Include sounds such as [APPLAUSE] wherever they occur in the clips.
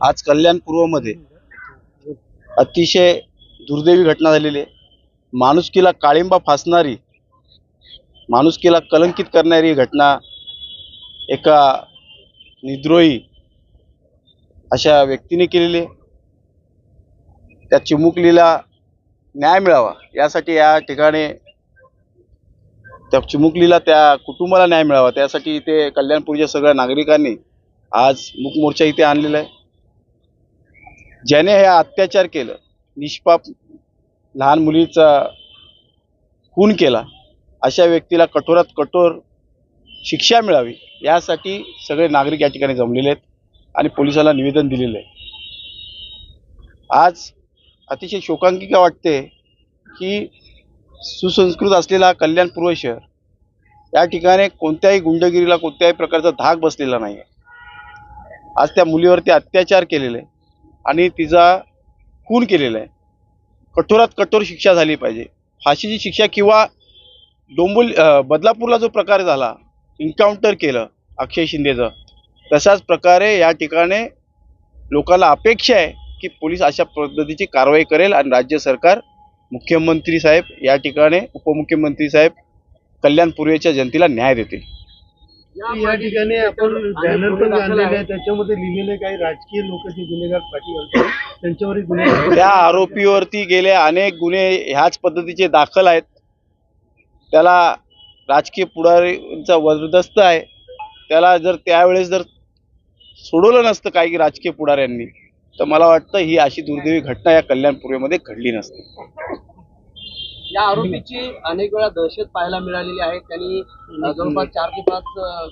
आज कल्याण पूर्वमध्ये अतिशय दुर्दैवी घटना झालेली आहे. माणुसकीला काळिंबा फासणारी माणुसकीला कलंकित करणारी घटना एका निद्रोही अशा व्यक्तीने केलेली. त्या चिमुकलीला न्याय मिळावा यासाठी या ठिकाणी त्या चिमुकलीला त्या कुटुंबाला न्याय मिळावा त्यासाठी इथे कल्याणपूरच्या सगळ्या नागरिकांनी आज मूकमोर्चा इथे आणलेला आहे. ज्याने हे अत्याचार केलं निष्पाप लहान मुलीचा खून केला अशा व्यक्तीला कठोरात कठोर शिक्षा मिळावी यासाठी सगळे नागरिक या ठिकाणी जमलेले आहेत आणि पोलिसाला निवेदन दिलेलं आहे. आज अतिशय शोकांकिका वाटते की सुसंस्कृत असलेला कल्याण पूर्व शहर या ठिकाणी कोणत्याही गुंडगिरीला कोणत्याही प्रकारचा धाक बसलेला नाही आहे आज त्या मुलीवरती अत्याचार केलेले आणि तिचा खून केलेला आहे. कठोरात कठोर शिक्षा झाली पाहिजे. फाशीची शिक्षा किंवा डोंबोल बदलापूरला जो प्रकार झाला इन्काउंटर केलं अक्षय शिंदेचं. तशाच प्रकारे या ठिकाणी लोकांना अपेक्षा आहे की पोलीस अशा पद्धतीची कारवाई करेल आणि राज्य सरकार मुख्यमंत्री साहेब या ठिकाणी उपमुख्यमंत्री साहेब कल्याण पूर्वेच्या जनतेला न्याय देतील. या ठिकाणी आपण बॅनर पण आणलेले आहे. त्याच्यामध्ये लिहिलेले काही राजकीय लोक जे गुन्हेगार पाठी त्यांच्यावरही गुन्हे त्या आरोपीवरती गेले अनेक गुन्हे ह्याच पद्धतीचे दाखल आहेत. त्याला राजकीय पुढारीचा वरदस्त आहे. त्याला जर त्यावेळेस जर सोडवलं नसतं काही राजकीय पुढाऱ्यांनी तर मला वाटतं ही अशी दुर्दैवी घटना या कल्याण पूर्वेमध्ये घडली नसती. या आरोपीची अनेक वेळा दहशत पाहायला मिळालेली आहे. त्यांनी जवळपास चार ते पाच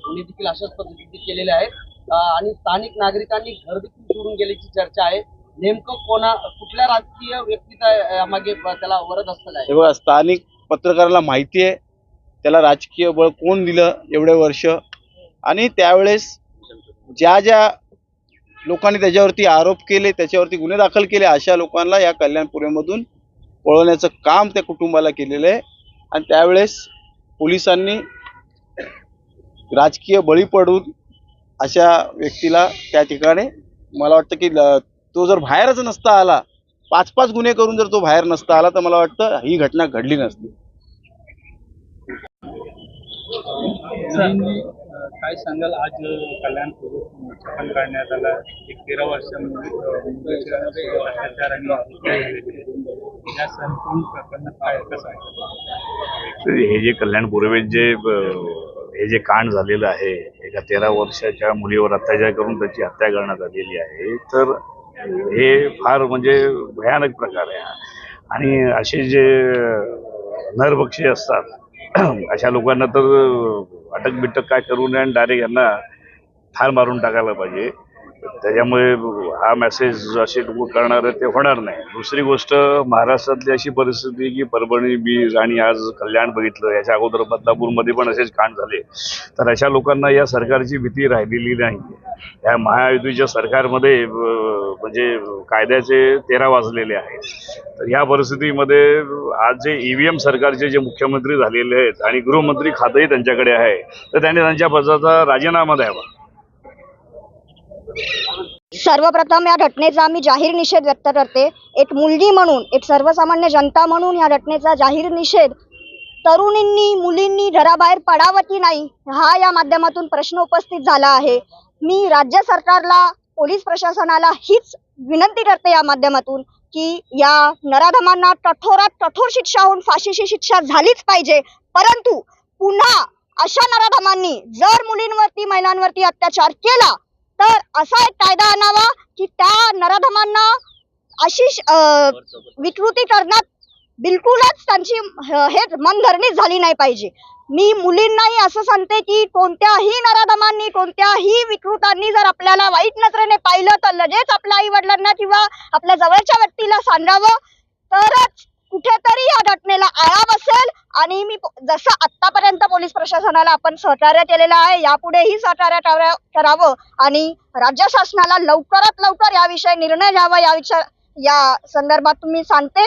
गुन्हे देखील अशाच पद्धतीने केलेले आहेत. आणि स्थानिक नागरिकांनी घर देखील सोडून गेल्याची चर्चा आहे. नेमकं कोणा कुठल्या राजकीय व्यक्तीचा मागे त्याला वरद असतं काय हे बघा स्थानिक पत्रकाराला माहिती आहे. त्याला राजकीय बळ कोण दिलं एवढे वर्ष? आणि त्यावेळेस ज्या ज्या लोकांनी त्याच्यावरती आरोप केले त्याच्यावरती गुन्हे दाखल केले अशा लोकांना या कल्याणपुरेमधून पळवण्याचं काम त्या कुटुंबाला केलेलं आहे. आणि त्यावेळेस पोलिसांनी राजकीय बळी पडून अशा व्यक्तीला त्या ठिकाणी मला वाटतं की तो जर बाहेरच नसता आला पाच पाच गुन्हे करून जर तो बाहेर नसता आला तर मला वाटतं ही घटना घडली नसती. काय सांगाल? आज कल्याण स्थापन करण्यात आला. एक तेरा वर्ष अत्याचार आणि या संपूर्ण प्रकरण काय कसं आहे? हे जे कल्याण पूर्वेत जे हे जे कांड झालेलं आहे एका तेरा वर्षाच्या मुलीवर अत्याचार करून त्याची हत्या करण्यात आलेली आहे तर हे फार म्हणजे भयानक प्रकार आहे. आणि असे जे नरभक्षी असतात [CLEARS THROAT] अशा लोकांना तर अटक बिटक काय करू नये आणि डायरेक्ट यांना ठार मारून टाकायला पाहिजे. त्याच्यामुळे हा मेसेज असे लोक करणार ते होणार नाही. दुसरी गोष्ट महाराष्ट्रातली अशी परिस्थिती की परभणी बीज आणि आज कल्याण बघितलं याच्या अगोदर बदलापूरमध्ये पण असेच कांड झाले. तर अशा लोकांना या सरकारची भीती राहिलेली नाही. या महायुतीच्या सरकारमध्ये म्हणजे कायद्याचे तेरा वाजलेले आहेत. तर या परिस्थितीमध्ये आज जे ईव्हीएम सरकारचे जे मुख्यमंत्री झालेले आहेत आणि गृहमंत्री खातंही त्यांच्याकडे आहे तर त्यांनी त्यांच्या पदाचा राजीनामा द्यावा. सर्वप्रथम या घटनेचा मी जाहीर निषेध व्यक्त करते. एक मुलगी म्हणून एक सर्वसामान्य जनता म्हणून या घटनेचा जाहीर निषेध. तरुणींनी मुलींनी घराबाहेर पडावं की नाही हा या माध्यमातून प्रश्न उपस्थित झाला आहे. मी राज्य सरकारला पोलीस प्रशासनाला हीच विनंती करते या माध्यमातून की या नराधमांना कठोरात कठोर शिक्षा होऊन फाशीची शिक्षा झालीच पाहिजे. परंतु पुन्हा अशा नराधमांनी जर मुलींवरती महिलांवरती अत्याचार केला तर असा एक कायदा आणावा की त्या नराधमांना अशी विकृती करण्यात बिलकुलच त्यांची हे मनधरणीच झाली नाही पाहिजे. मी मुलींनाही असं सांगते की कोणत्याही नराधमांनी कोणत्याही विकृतांनी जर आपल्याला वाईट नजरेने पाहिलं तर लगेच आपल्या आई वडिलांना किंवा आपल्या जवळच्या व्यक्तीला सांगावं. तरच कुठेतरी या घटनेला आळा बसेल आणि मी जसं आतापर्यंत पोलीस प्रशासनाला आपण सहकार्य केलेलं आहे यापुढेही सहकार्य करावं आणि राज्य शासनाला लवकरात लवकर याविषयी निर्णय घ्यावा या विचार या संदर्भात तुम्ही सांगते.